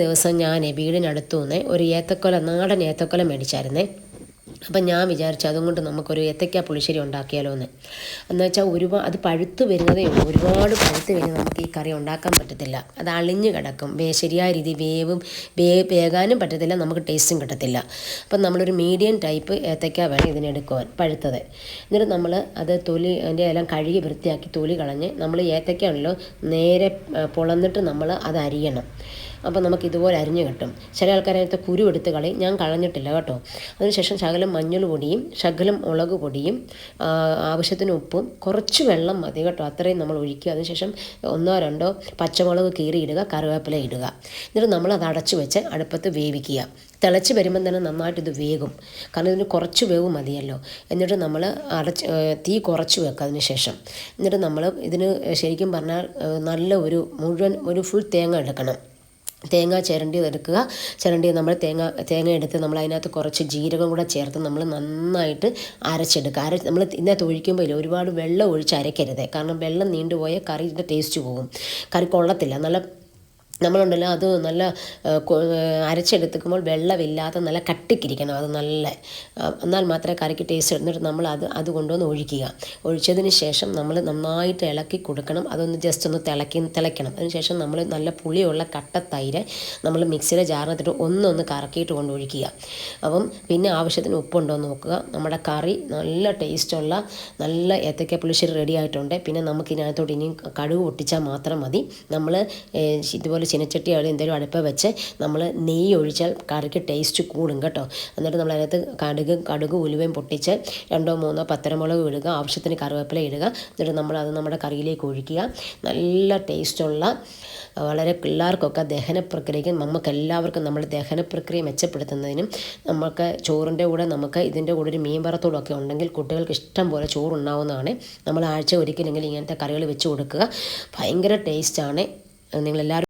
ദിവസം ഞാൻ വീടിനടുത്തു നിന്ന് ഒരു ഏത്തക്കൊല നാടൻ ഏത്തക്കൊല മേടിച്ചായിരുന്നേ. അപ്പം ഞാൻ വിചാരിച്ചു അതും കൊണ്ട് നമുക്കൊരു ഏത്തക്ക പുളിശ്ശേരി ഉണ്ടാക്കിയാലോ എന്ന് എന്ന് വെച്ചാൽ ഒരുപാട് അത് പഴുത്ത് വരുന്നതേ ഉള്ളൂ. ഒരുപാട് പഴുത്ത് കഴിഞ്ഞാൽ നമുക്ക് ഈ കറി ഉണ്ടാക്കാൻ പറ്റത്തില്ല. അത് അളിഞ്ഞ് കിടക്കും. വേ ശരിയായ രീതി വേവും വേ വേകാനും പറ്റത്തില്ല നമുക്ക് ടേസ്റ്റും കിട്ടത്തില്ല. അപ്പം നമ്മളൊരു മീഡിയം ടൈപ്പ് ഏത്തക്ക വേണം ഇതിനെടുക്കുവാൻ പഴുത്തത്. എന്നിട്ട് നമ്മൾ അത് തൊലി അതിന്റെ എല്ലാം കഴുകി വൃത്തിയാക്കി തൊലി കളഞ്ഞ് നമ്മൾ ഏത്തക്കാണല്ലോ നേരെ പൊളന്നിട്ട് നമ്മൾ അത് അരിയണം. അപ്പോൾ നമുക്ക് ഇതുപോലെ അരിഞ്ഞ് കിട്ടും. ചില ആൾക്കാർ അതിനകത്ത് കുരു കളയും. ഞാൻ കളഞ്ഞിട്ടില്ല കേട്ടോ. അതിനുശേഷം ശകലം മഞ്ഞൾ പൊടിയും ശകലം മുളക് പൊടിയും ആവശ്യത്തിന് ഉപ്പും കുറച്ച് വെള്ളം മതി കേട്ടോ. അത്രയും നമ്മൾ ഒഴിക്കുക. അതിനുശേഷം ഒന്നോ രണ്ടോ പച്ചമുളക് കീറിയിടുക കറിവേപ്പില ഇടുക. എന്നിട്ട് നമ്മൾ അത് അടച്ചു വെച്ച് അടുപ്പത്ത് വേവിക്കുക. തിളച്ച് വരുമ്പം തന്നെ നന്നായിട്ട് ഇത് വേകും. കാരണം ഇതിന് കുറച്ച് വേവ് മതിയല്ലോ. എന്നിട്ട് നമ്മൾ അടച്ച് തീ കുറച്ച് വെക്കുക അതിന് ശേഷം എന്നിട്ട് നമ്മൾ ഇതിന് ശരിക്കും പറഞ്ഞാൽ നല്ല ഒരു മുഴുവൻ ഒരു ഫുൾ തേങ്ങ എടുക്കണം. തേങ്ങ ചിരണ്ടി എടുക്കുക. ചിരണ്ടി നമ്മൾ തേങ്ങ തേങ്ങ എടുത്ത് നമ്മൾ അതിനകത്ത് കുറച്ച് ജീരകം കൂടെ ചേർത്ത് നമ്മൾ നന്നായിട്ട് അരച്ചെടുക്കുക. അര നമ്മൾ ഇതിനകത്ത് ഒഴിക്കുമ്പോൾ ഒരുപാട് വെള്ളം ഒഴിച്ച് അരയ്ക്കരുത്. കാരണം വെള്ളം നീണ്ടുപോയാൽ കറിയുടെ ടേസ്റ്റ് പോകും. കറി കൊള്ളത്തില്ല. നല്ല നമ്മളുണ്ടല്ലോ അത് നല്ല അരച്ചെടുത്തുമ്പോൾ വെള്ളമില്ലാത്ത വെള്ളമില്ലാതെ നല്ല കട്ടിക്കിരിക്കണം. അത് നല്ല എന്നാൽ മാത്രമേ കറിക്ക് ടേസ്റ്റ് എന്നിട്ട് നമ്മൾ അത് അത് കൊണ്ടുവന്ന് ഒഴിക്കുക. ഒഴിച്ചതിന് ശേഷം നമ്മൾ നന്നായിട്ട് ഇളക്കി കൊടുക്കണം. അതൊന്ന് ജസ്റ്റ് ഒന്ന് തിളക്കി തിളയ്ക്കണം. അതിനുശേഷം നമ്മൾ നല്ല പുളിയുള്ള കട്ട തൈര് നമ്മൾ മിക്സിയുടെ ജാറിനത്തിട്ട് ഒന്നൊന്ന് കറക്കിയിട്ട് കൊണ്ട് ഒഴിക്കുക. അപ്പം പിന്നെ ആവശ്യത്തിന് ഉപ്പുണ്ടോ എന്ന് നോക്കുക. നമ്മുടെ കറി നല്ല ടേസ്റ്റുള്ള നല്ല ഏത്തക്ക പുളിശ്ശേരി റെഡി ആയിട്ടുണ്ട്. പിന്നെ നമുക്കിതിനകത്തോട്ട് ഇനിയും കടുക് പൊട്ടിച്ചാൽ മാത്രം മതി. നമ്മൾ ഇതുപോലെ ചീനച്ചട്ടി അവിടെ എന്തെങ്കിലും അടുപ്പ് വെച്ച് നമ്മൾ നെയ്യ് ഒഴിച്ചാൽ കറിക്ക് ടേസ്റ്റ് കൂടും കേട്ടോ. എന്നിട്ട് നമ്മൾ അതിനകത്ത് കടുക് കടുക് ഉലുവയും പൊട്ടിച്ച് രണ്ടോ മൂന്നോ പത്തരമുളക് ഇടുക ആവശ്യത്തിന് കറിവേപ്പില ഇടുക. എന്നിട്ട് നമ്മൾ അത് നമ്മുടെ കറിയിലേക്ക് ഒഴിക്കുക. നല്ല ടേസ്റ്റുള്ള വളരെ പിള്ളേർക്കൊക്കെ ദഹന പ്രക്രിയയ്ക്ക് നമുക്ക് എല്ലാവർക്കും നമ്മുടെ ദഹന പ്രക്രിയ മെച്ചപ്പെടുത്തുന്നതിനും നമുക്ക് ചോറിന്റെ കൂടെ നമുക്ക് ഇതിന്റെ കൂടെ ഒരു മീൻ വറത്തോടൊക്കെ ഉണ്ടെങ്കിൽ കുട്ടികൾക്ക് ഇഷ്ടം പോലെ ചോറുണ്ടാവുന്നതാണ്. നമ്മൾ ആഴ്ച ഒരിക്കലെങ്കിലും ഇങ്ങനത്തെ കറികൾ വെച്ച് കൊടുക്കുക. ഭയങ്കര ടേസ്റ്റാണ് നിങ്ങളെല്ലാവരും